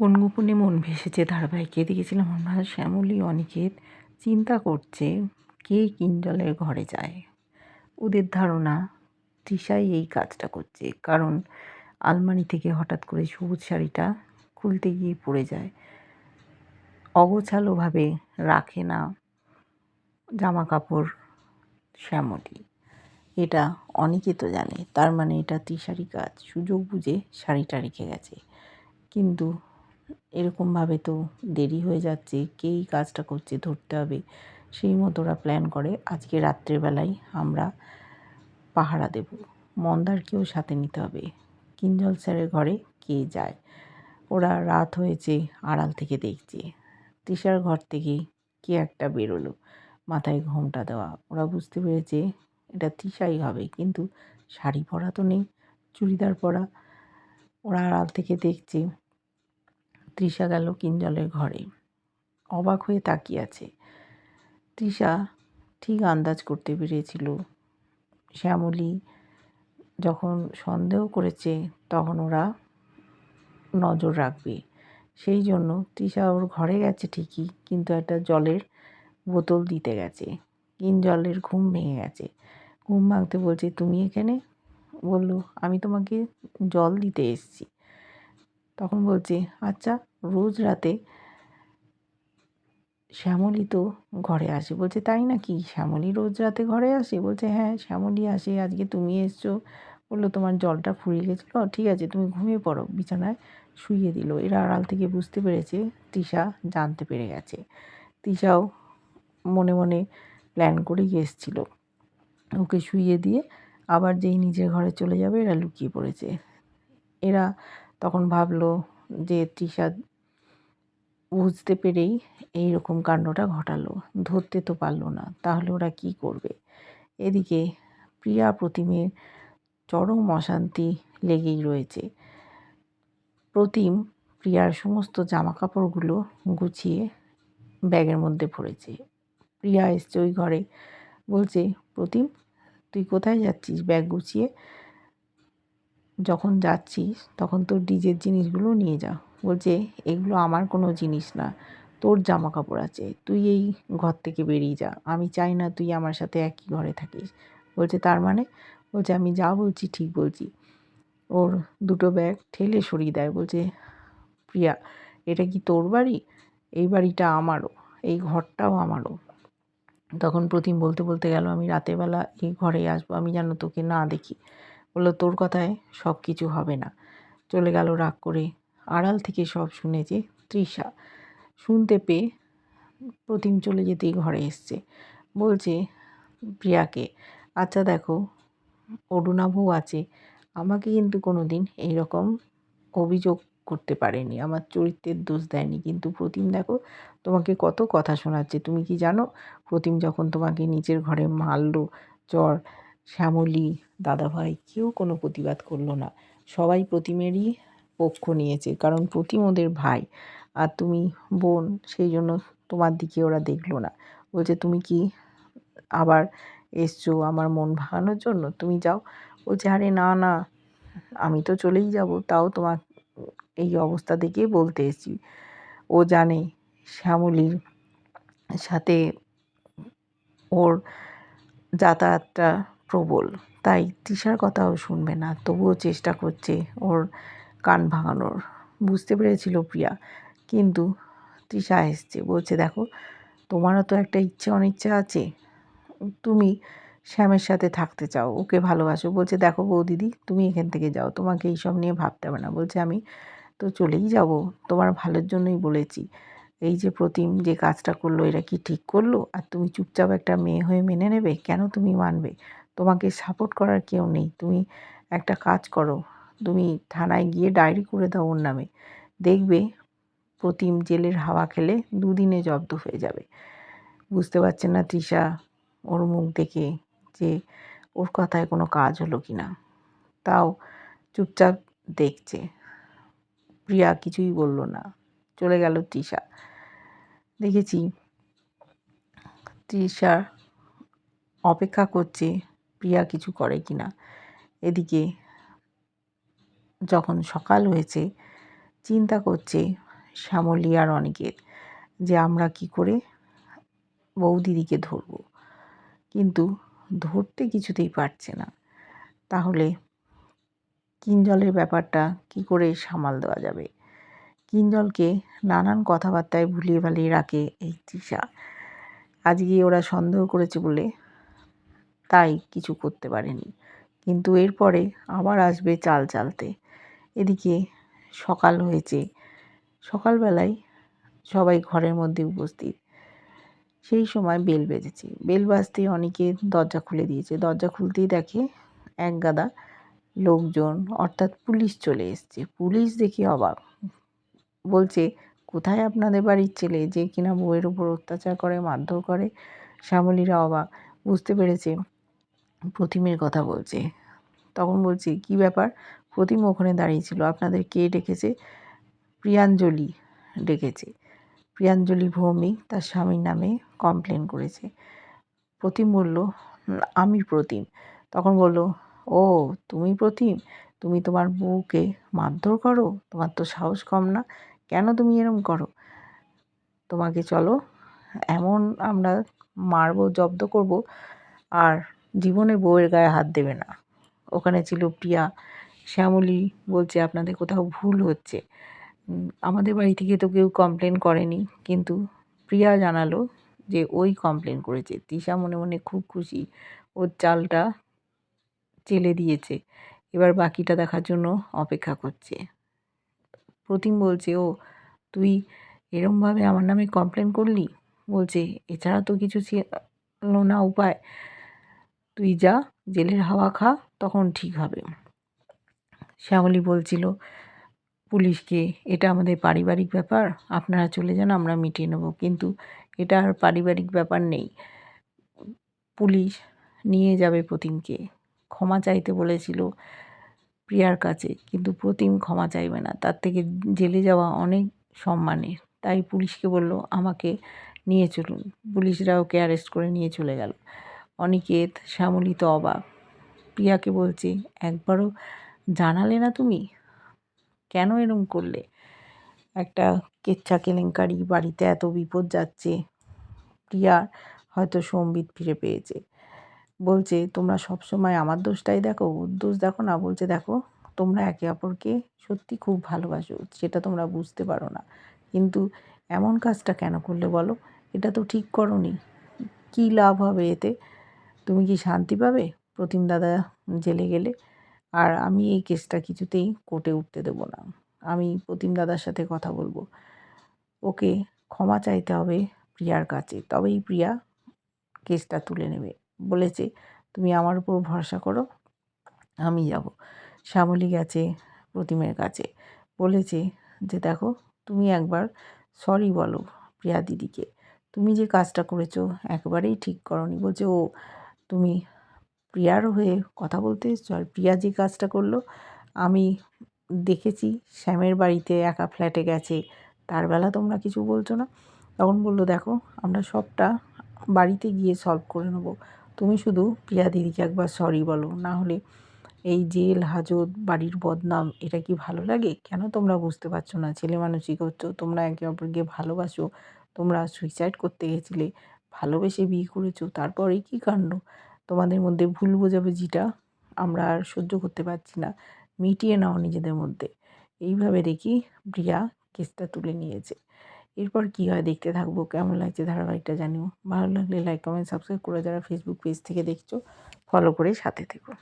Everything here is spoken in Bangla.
কোন গোপনে মন ভেসেছে ধারাবাহিকে? দেখেছিলাম আমরা শ্যামলী, অনিকেত চিন্তা করছে কে কিঞ্জলের ঘরে যায়। ওদের ধারণা, তৃষাই এই কাজটা করছে। কারণ আলমারি থেকে হঠাৎ করে সবুজ শাড়িটা খুলতে গিয়ে পড়ে যায়। অগোছালোভাবে রাখে না জামা কাপড় শ্যামলী। এটা অনেকে তো জানে, তার মানে এটা তৃষারই কাজ। সুযোগ বুঝে শাড়িটা রেখে গেছে। কিন্তু এরকমভাবে তো দেরি হয়ে যাচ্ছে কেই কাজটা করছে, ধরতে হবে। সেই মতো ওরা প্ল্যান করে, আজকে রাত্রেবেলায় আমরা পাহারা দেব। মন্দারকেও সাথে নিতে হবে। কিঞ্জল স্যারের ঘরে কে যায়? ওরা রাত হয়েছে, আড়াল থেকে দেখছে। তৃষার ঘর থেকে কে একটা বেরোলো? মাথায় ঘোমটা দেওয়া। ওরা বুঝতে পেরেছে, এটা তৃষাই হবে, কিন্তু শাড়ি পরা তো নেই, চুড়িদার পরা। ওরা আড়াল থেকে দেখছে তৃষা গেল কিঞ্জলের ঘরে। অবাক হয়ে তাকিয়ে আছে। তৃষা ঠিক আন্দাজ করতে পেরেছিল। শ্যামলী যখন সন্দেহ করেছে তখন ওরা নজর রাখবে। সেই জন্য তৃষা ওর ঘরে গেছে ঠিকই, কিন্তু একটা জলের বোতল দিতে গেছে। কিন জলের ঘুম ভেঙে গেছে। ঘুম ভাঙতে বলছে, তুমি এখানে? বলল, আমি তোমাকে জল দিতে এসছি। তখন বলছে আচ্ছা রোজ রাতে শ্যামলী তো ঘরে আসে। বলছে, তাই নাকি? শ্যামলী রোজ রাতে ঘরে আসে? বলছে হ্যাঁ শ্যামলী আসে। আজকে তুমি এসছো। বলল, তোমার জলটা ফুরিয়ে গেছিল? ঠিক আছে, তুমি ঘুমিয়ে পড়ো। বিছানায় শুইয়ে দিল। এরা আড়াল থেকে বুঝতে পেরেছে, তৃষা জানতে পেরে গেছে। তৃষাও মনে মনে প্ল্যান করেই এসছিল। ওকে শুইয়ে দিয়ে আবার যেই নিজের ঘরে চলে যাবে, এরা লুকিয়ে পড়েছে। এরা তখন ভাবলো যে তৃষা বুঝতে পেরেই এই রকম কাণ্ডটা ঘটালো। ধরতে তো পারল না, তাহলে ওরা কি করবে? এদিকে প্রিয়া প্রতিমের চরম অশান্তি লেগেই রয়েছে। প্রতিম প্রিয়ার সমস্ত জামা কাপড়গুলো গুছিয়ে ব্যাগের মধ্যে ভরেছে প্রিয়া এসছে ওই ঘরে, বলছে, প্রতিম, তুই কোথায় যাচ্ছিস ব্যাগ গুছিয়ে? যখন যাচ্ছিস, তখন তোর ডিজের জিনিসগুলো নিয়ে যা। বলছে, এগুলো আমার কোনো জিনিস না। তোর জামা কাপড় আছে। তুই এই ঘর থেকে বেরিয়ে যা। আমি চাই না তুই আমার সাথে একই ঘরে থাকিস। বলছে, তার মানে? বলছে, আমি যা বলছি ঠিক বলছি। ওর দুটো ব্যাগ ঠেলে সরিয়ে দেয়। বলছে, প্রিয়া, এটা কি তোর বাড়ি? এই বাড়িটা আমারও। এই ঘরটাও আমারও। তখন প্রতিম বলতে বলতে গেল, আমি রাতেরবেলা এই ঘরে আসব। আমি যেন তোকে না দেখি। বলল, তোর কথায় সব কিছু হবে না। চলে গেল রাগ করে। আড়াল থেকে সব শুনেছে তৃষা শুনতে পেয়ে প্রতিম চলে যেতেই ঘরে এসছে। বলছে, প্রিয়াকে আচ্ছা দেখো অরুণাভও আছে, আমাকে কিন্তু কোনো দিন এইরকম অভিযোগ করতে পারেনি। আমার চরিত্রের দোষ দেয়নি। কিন্তু প্রতিম দেখো, তোমাকে কত কথা শোনাচ্ছে। তুমি কি জানো, প্রতিম যখন তোমাকে নিজের ঘরে মারলো চর শ্যামলী, দাদাভাই কেউ কোনো প্রতিবাদ করল না। সবাই প্রতিমেরই পক্ষ নিয়েছে, কারণ প্রতিম ওদের ভাই। আর তুমি বোন, সেই জন্য তোমার দিকে ওরা দেখল না। বলছে, তুমি কি আবার এসছো আমার মন ভাঙানোর জন্য? তুমি যাও। বলছে, আরে না না, আমি তো চলেই যাব, তাও তোমার এই অবস্থা দেখে বলতে এসেছি। ও জানে শ্যামলীর সাথে ওর যাতায়াতটা প্রবল। তাই তৃষার কথাও শুনবে না, তবুও চেষ্টা করছে ওর কান ভাঙানোর। বুঝতে পেরেছিল প্রিয়া, কিন্তু তৃষা এসছে, বলছে, দেখো, তোমারও তো একটা ইচ্ছে অনিচ্ছা আছে। তুমি শ্যামের সাথে থাকতে চাও, ওকে ভালোবাসো। বলছে, দেখো বৌদিদি, তুমি এখান থেকে যাও, তোমাকে এইসব নিয়ে ভাবতে হবে না। বলছে, আমি তো চলেই যাব, তোমার ভালোর জন্যই বলেছি। এই যে প্রতিম যে কাজটা করল, এটা কি ঠিক করল? আর তুমি চুপচাপ একটা মেয়ে হয়ে মেনে নেবে? কেন তুমি মানবে? তোমাকে সাপোর্ট করার কেউ নেই। তুমি একটা কাজ করো। তুমি থানায় গিয়ে ডায়েরি করে দাও ওর নামে। দেখবে প্রতিম জেলের হাওয়া খেলে দুদিনে জব্দ হয়ে যাবে। বুঝতে পারছে না তৃষা ওর মুখ দেখে যে ওর কথায় কোনো কাজ হলো কি না। তাও চুপচাপ দেখছে। প্রিয়া কিছুই বলল না। চলে গেল তৃষা। দেখেছি তৃষা অপেক্ষা করছে প্রিয়া কিছু করে কি না এদিকে যখন সকাল হয়েছে, চিন্তা করছে শ্যামলী আর অনিকেত যে আমরা কি করে বৌদিদিকে ধরবো। কিন্তু ধরতে কিছুতেই পারছে না। তাহলে কিঞ্জলের ব্যাপারটা কি করে সামাল দেওয়া যাবে? কিঞ্জলকে নানান কথাবার্তায় ভুলিয়ে ভালিয়ে রাখে এই তৃষা। আজকে ওরা সন্দেহ করেছে বলে তাই কিছু করতে পারেনি। কিন্তু এরপরে আবার আসবে চাল চালতে। এদিকে সকাল হয়েছে। সকালবেলায় সবাই ঘরের মধ্যে উপস্থিত। সেই সময় বেল বেজেছে। বেল বাজতেই অনেকে দরজা খুলে দিয়েছে। দরজা খুলতেই দেখে এক গাদা লোকজন, অর্থাৎ পুলিশ চলে এসছে। পুলিশ দেখে অবাক। বলছে, কোথায় আপনাদের বাড়ির ছেলে যে কিনা বউয়ের উপর অত্যাচার করে, মারধর করে? শ্যামলীরা অবাক। বুঝতে পেরেছে প্রতিমের কথা বলছে। তখন বলছে, কি ব্যাপার? প্রতিম ওখানে দাঁড়িয়ে ছিল। আপনাদের কে ডেকেছে? প্রিয়াঞ্জলি ডেকেছে। প্রিয়াঞ্জলি ভৌমিক তার স্বামীর নামে কমপ্লেন করেছে। প্রতিম বলল, আমি প্রতিম। তখন বলল, ও, তুমি প্রতিম? তুমি তোমার বউকে মারধর করো? তোমার তো সাহস কম না। কেন তুমি এরম করো? তোমাকে চলো, এমন আমরা মারবো, জব্দ করব, আর জীবনে বউয়ের গায়ে হাত দেবে না। ওখানে ছিল প্রিয়া। শ্যামলী বলছে, আপনাদের কোথাও ভুল হচ্ছে। আমাদের বাড়ি থেকে তো কেউ কমপ্লেন করেনি। কিন্তু প্রিয়া জানালো যে ওই কমপ্লেন করেছে। তৃষা মনে মনে খুব খুশি। ওর চালটা চেলে দিয়েছে। এবার বাকিটা দেখার জন্য অপেক্ষা করছে। প্রতিম বলছে, ও, তুই এরমভাবে আমার নামে কমপ্লেন করলি? বলছে, এছাড়া তো কিছু ছিল না উপায়। তুই যা, জেলের হাওয়া খা, তখন ঠিক হবে। শ্যামলী বলছিল পুলিশকে এটা আমাদের পারিবারিক ব্যাপার, আপনারা চলে যান, আমরা মিটিয়ে নেব। কিন্তু এটা আর পারিবারিক ব্যাপার নেই। পুলিশ নিয়ে যাবে প্রতিমকে। ক্ষমা চাইতে বলেছিল প্রিয়ার কাছে, কিন্তু প্রতিম ক্ষমা চাইবে না। তার থেকে জেলে যাওয়া অনেক সম্মানের। তাই পুলিশকে বলল, আমাকে নিয়ে চলুন। পুলিশরা ওকে অ্যারেস্ট করে নিয়ে চলে গেল। অনিকেত শ্যামলী তো অবাক। প্রিয়াকে বলছে, একবারও জানালে না তুমি? কেন এরম করলে? একটা কেচ্ছা কেলেঙ্কারি, বাড়িতে এত বিপদ যাচ্ছে। প্রিয়া হয়তো সম্বিত ফিরে পেয়েছে। বলছে, তোমরা সব সময় আমার দোষটাই দেখো, ওর দোষ দেখো না। বলছে, দেখো, তোমরা একে অপরকে সত্যি খুব ভালোবাসো, সেটা তোমরা বুঝতে পারো না। কিন্তু এমন কাজটা কেন করলে বলো? এটা তো ঠিক করনি। কী লাভ হবে এতে? তুমি কি শান্তি পাবে? প্রতিম দাদা জেলে গেলে। আর আমি এই কেসটা কিছুতেই কোর্টে উঠতে দেবো না। আমি প্রতিম দাদার সাথে কথা বলব। ওকে ক্ষমা চাইতে হবে প্রিয়ার কাছে। তবেই প্রিয়া কেসটা তুলে নেবে। বলেছে, তুমি আমার উপর ভরসা করো, আমি যাব। শ্যামলী গেছে প্রতিমের কাছে। বলেছে যে, দেখো, তুমি একবার সরি বলো প্রিয়া দিদিকে। তুমি যে কাজটা করেছ, একবারেই ঠিক করনি। বলছে, ও তুমি প্রিয়ার হয়ে কথা বলতে এসছো আর প্রিয়া যে কাজটা করল, আমি দেখেছি শ্যামের বাড়িতে একা ফ্ল্যাটে গেছে, তার বেলা তোমরা কিছু বলছো না। তখন বলল, দেখো, আমরা সবটা বাড়িতে গিয়ে সলভ করে নেব। তুমি শুধু প্রিয়া দিদিকে একবার সরি বলো, না হলে এই জেল, হাজত, বাড়ির বদনাম, এটা কি ভালো লাগে? কেন তোমরা বুঝতে পারছ না? ছেলে মানুষই করছ, তোমরা একে অপরকে ভালোবাসো, তোমরা সুইসাইড করতে গেছিলে ভালোবেসে বিয়ে করেছ, তারপরে কি কাণ্ড? তোমাদের মধ্যে ভুল বোঝাবুঝিটা আমরা আর সহ্য করতে পারছি না, মিটিয়ে নাও নিজেদের মধ্যে। এইভাবে দেখি প্রিয়া কেসটা তুলে নিয়েছে। এরপর কি হয় দেখতে থাকব, কেমন লাগছে ধারাবাহিকটা জানিও। ভালো লাগলে লাইক কমেন্ট সাবস্ক্রাইব করে যারা ফেসবুক পেজ থেকে দেখছ ফলো করে সাথে থেকো।